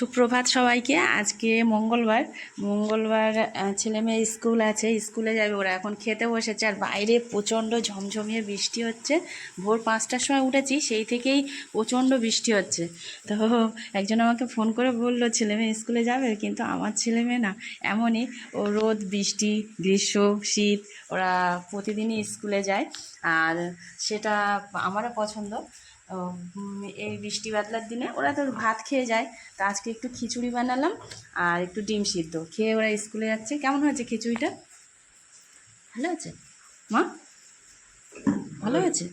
সুপ্রভাত সবাইকে। আজকে মঙ্গলবার। মঙ্গলবার ছেলে মেয়ে স্কুল আছে। স্কুলে যাবে ওরা। এখন খেতে বসেছে। আর বাইরে প্রচণ্ড ঝমঝমিয়ে বৃষ্টি হচ্ছে। ভোর পাঁচটার সময় উঠেছি, সেই থেকেই প্রচণ্ড বৃষ্টি হচ্ছে। তো একজন আমাকে ফোন করে বলল ছেলে মেয়ে স্কুলে যাবে? কিন্তু আমার ছেলে মেয়ে না, এমনই। ও রোদ, বৃষ্টি, গ্রীষ্ম, শীত, ওরা প্রতিদিনই স্কুলে যায়। আর সেটা আমারও পছন্দ। এই বৃষ্টি বাদলার দিনে ওরা তো ভাত খেয়ে যায়। তো আজকে একটু খিচুড়ি বানালাম আর একটু ডিম সিদ্ধ। খেয়ে ওরা স্কুলে যাচ্ছে। কেমন হয়েছে খিচুড়িটা? ভালো আছে মা? ভালো হয়েছে?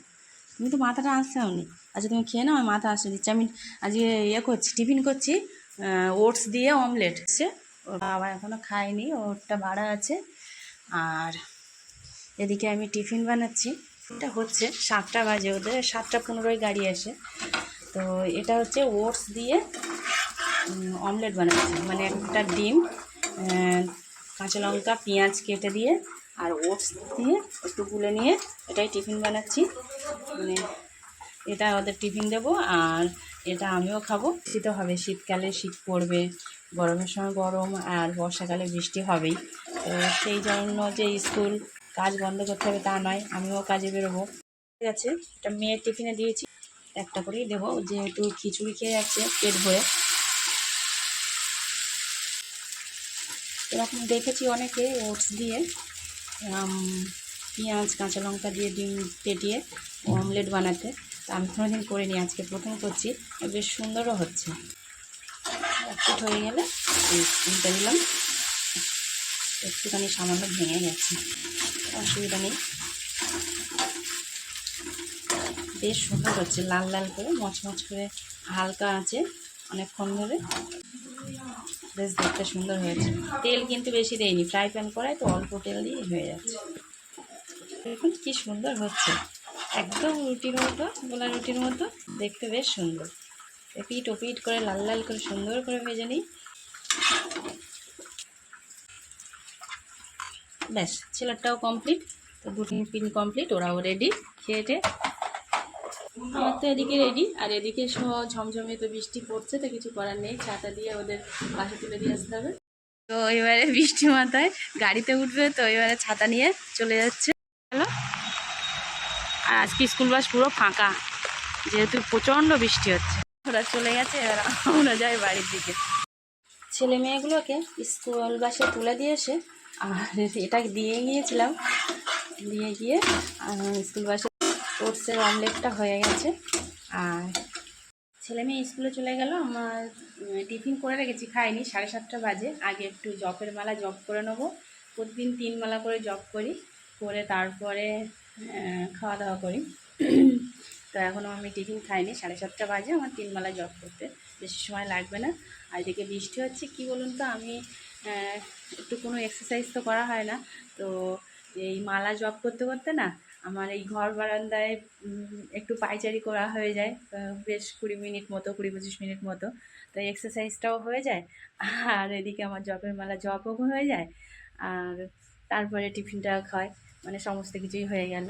তুমি তো মাথাটা আসছে আমি আচ্ছা তুমি খেয়ে নাও, আমি মাথা আসতে দিচ্ছি। আমি আজকে ইয়ে করছি, টিফিন করছি ওটস দিয়ে অমলেট। সে বাবা এখনও খায়নি ওরটা ভাড়া আছে। আর এদিকে আমি টিফিন বানাচ্ছি। এটা হচ্ছে সাতটা বাজে, ওদের সাতটা পনেরোই গাড়ি আসে। তো এটা হচ্ছে ওটস দিয়ে অমলেট বানাচ্ছি। মানে একটা ডিম কাঁচা লঙ্কা, পেঁয়াজ কেটে দিয়ে আর ওটস দিয়ে একটু গুলে নিয়ে এটাই টিফিন বানাচ্ছি। মানে এটা ওদের টিফিন দেবো আর এটা আমিও খাব। শীতও হবে, শীতকালে শীত পড়বে, গরমের সময় গরম আর বর্ষাকালে বৃষ্টি হবেই। তো সেই জন্য যে স্কুল কাজ বন্ধ করতে হবে তা নয়, আমিও কাজে বেরোবো। ঠিক আছে, একটা মেয়ের টিফিনে দিয়েছি, একটা করেই দেবো, যেহেতু খিচুড়ি খেয়ে যাচ্ছে পেট ভরে। এরকম দেখেছি অনেকে ওটস দিয়ে পেঁয়াজ, কাঁচা লঙ্কা দিয়ে ডিম পেটিয়ে অমলেট বানাতে। তা আমি কোনোদিন করিনি, আজকে প্রথম করছি বেশ সুন্দরও হচ্ছে। একটু হয়ে গেলে দিলাম। একটুখানি সামান্য ভেঙে গেছে অসুবিধা নেই। বেশ সুন্দর হচ্ছে, লাল লাল করে, মচমচ করে, হালকা আছে, অনেকক্ষণ ধরে। বেশ দেখতে সুন্দর হয়েছে। তেল কিন্তু বেশি দেয়নি ফ্রাই প্যান করায় তো অল্প তেল দিয়ে হয়ে যাচ্ছে। দেখুন কি সুন্দর হচ্ছে। একদম রুটির মতো, গোলা রুটির মতো, দেখতে বেশ সুন্দর। এপিট ওপিট করে, লাল লাল করে, সুন্দর করে ভেজে নিই। ব্যাস, ছেলেরটাও কমপ্লিট তো দুটি পিন কমপ্লিট ওরাও রেডি খেয়ে। আমার তো এদিকে রেডি আর এদিকে ঝমঝমে তো বৃষ্টি পড়ছে, তো কিছু করার নেই, ছাতা দিয়ে ওদের বাসে তুলে দিয়ে আসতে হবে। তো এবারে বৃষ্টি মাথায় গাড়িতে উঠবে, তো এবারে ছাতা নিয়ে চলে যাচ্ছে। আর আজকে স্কুল বাস পুরো ফাঁকা, যেহেতু প্রচণ্ড বৃষ্টি হচ্ছে। ওরা চলে গেছে, এবার আমরা যাই বাড়ির দিকে। ছেলে মেয়েগুলোকে স্কুল বাসে তুলে দিয়ে এসে আর এটা দিয়ে গিয়েছিলাম। দিয়ে গিয়ে স্কুল বাসে ওটসের অমলেটটা হয়ে গেছে। আর ছেলে মেয়ে স্কুলে চলে গেল। আমার টিফিন করে রেখেছি, খাইনি। সাড়ে সাতটা বাজে। আগে একটু জপের মালা জপ করে নেব। প্রতিদিন তিন মালা করে জপ করি। করে তারপরে খাওয়া দাওয়া করি। তো এখনও আমি টিফিন খাইনি। সাড়ে সাতটা বাজে। আমার তিন মালা জপ করতে। বেশি সময় লাগবে না। আর এদিকে বৃষ্টি হচ্ছে, কি বলুন তো, আমি একটু কোনো এক্সারসাইজ তো করা হয় না। তো এই মালা জব করতে করতে না, আমার এই ঘর বারান্দায় একটু পাইচারি করা হয়ে যায় বেশ কুড়ি মিনিট মতো, কুড়ি পঁচিশ মিনিট মতো। তো এক্সারসাইজটাও হয়ে যায়, আর এদিকে আমার জবের মালা জপও হয়ে যায়, আর তারপরে টিফিনটা খায় মানে সমস্ত কিছুই হয়ে গেল।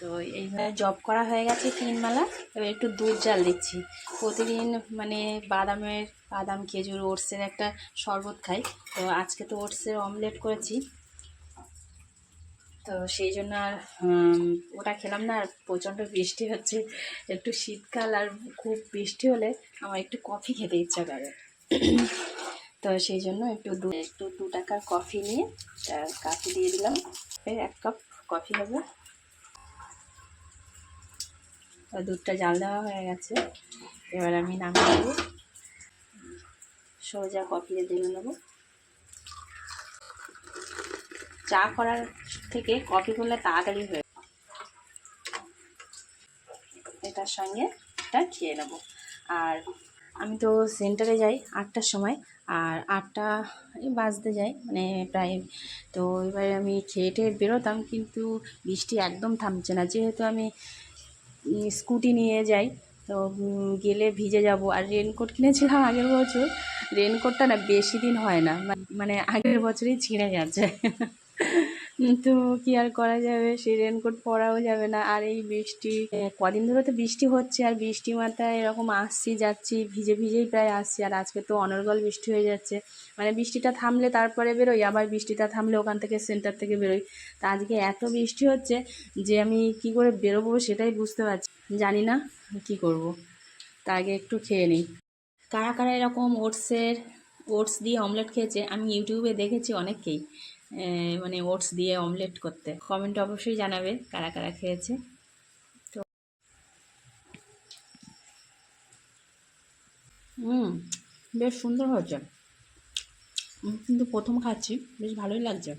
তো এইভাবে জব করা হয়ে গেছে তিন মালা এবার একটু দুধ জাল দিচ্ছি। প্রতিদিন মানে বাদামের, বাদাম, খেজুর, ওটসের একটা শরবত খাই। তো আজকে তো ওটসের অমলেট করেছি। তো সেই জন্য আর ওটা খেলাম না, আর প্রচণ্ড বৃষ্টি হচ্ছে। একটু শীতকাল আর খুব বৃষ্টি হলে আমার একটু কফি খেতে ইচ্ছা করে। তো সেই জন্য একটু দু একটু দু টাকার কফি নিয়ে কাপে দিয়ে দিলাম। এক কাপ কফি হবে। তো দুধটা জাল দেওয়া হয়ে গেছে। এবার আমি নামিয়ে দেবো সোজা কফি দিয়ে নেব। চা করার থেকে কফি করলে তাড়াতাড়ি হয়ে এটার সঙ্গে এটা খেয়ে নেব। আর আমি তো সেন্টারে যাই আটটার সময়, আর আটটা বাজতে যাই মানে প্রায় তো এবারে আমি খেয়ে টেয়ে বেরোতাম, কিন্তু বৃষ্টি একদম থামছে না। যেহেতু আমি স্কুটি নিয়ে যাই। তো গেলে ভিজে যাব। আর রেনকোট কিনেছিলাম আগের বছর। রেনকোটটা না বেশি দিন হয় না। মানে আগের বছরই ছিঁড়ে গেছে। তো কি আর করা যাবে? সেই রেনকোট পরাও যাবে না। আর এই বৃষ্টি কদিন ধরে তো বৃষ্টি হচ্ছে আর বৃষ্টি মাথায় এরকম আসছি, যাচ্ছি, ভিজে ভিজেই প্রায় আসছি। আর আজকে তো অনর্গল বৃষ্টি হয়ে যাচ্ছে। মানে বৃষ্টিটা থামলে তারপরে বেরোই, আবার বৃষ্টিটা থামলে ওখান থেকে সেন্টার থেকে বেরোই। তা আজকে এত বৃষ্টি হচ্ছে যে আমি কি করে বেরোবো সেটাই বুঝতে পারছি জানি না কি করব। তা আগে একটু খেয়ে নিই। কারা কারা এরকম ওটসের ওটস দিয়ে অমলেট খেয়েছে? আমি ইউটিউবে দেখেছি অনেককেই। মানে ওটস দিয়ে অমলেট করতে। কমেন্ট অবশ্যই জানাবে কারা কারা খেয়েছে। তো হুম, বেশ সুন্দর হয়েছে। কিন্তু প্রথম খাচ্ছি, বেশ ভালোই লাগছে।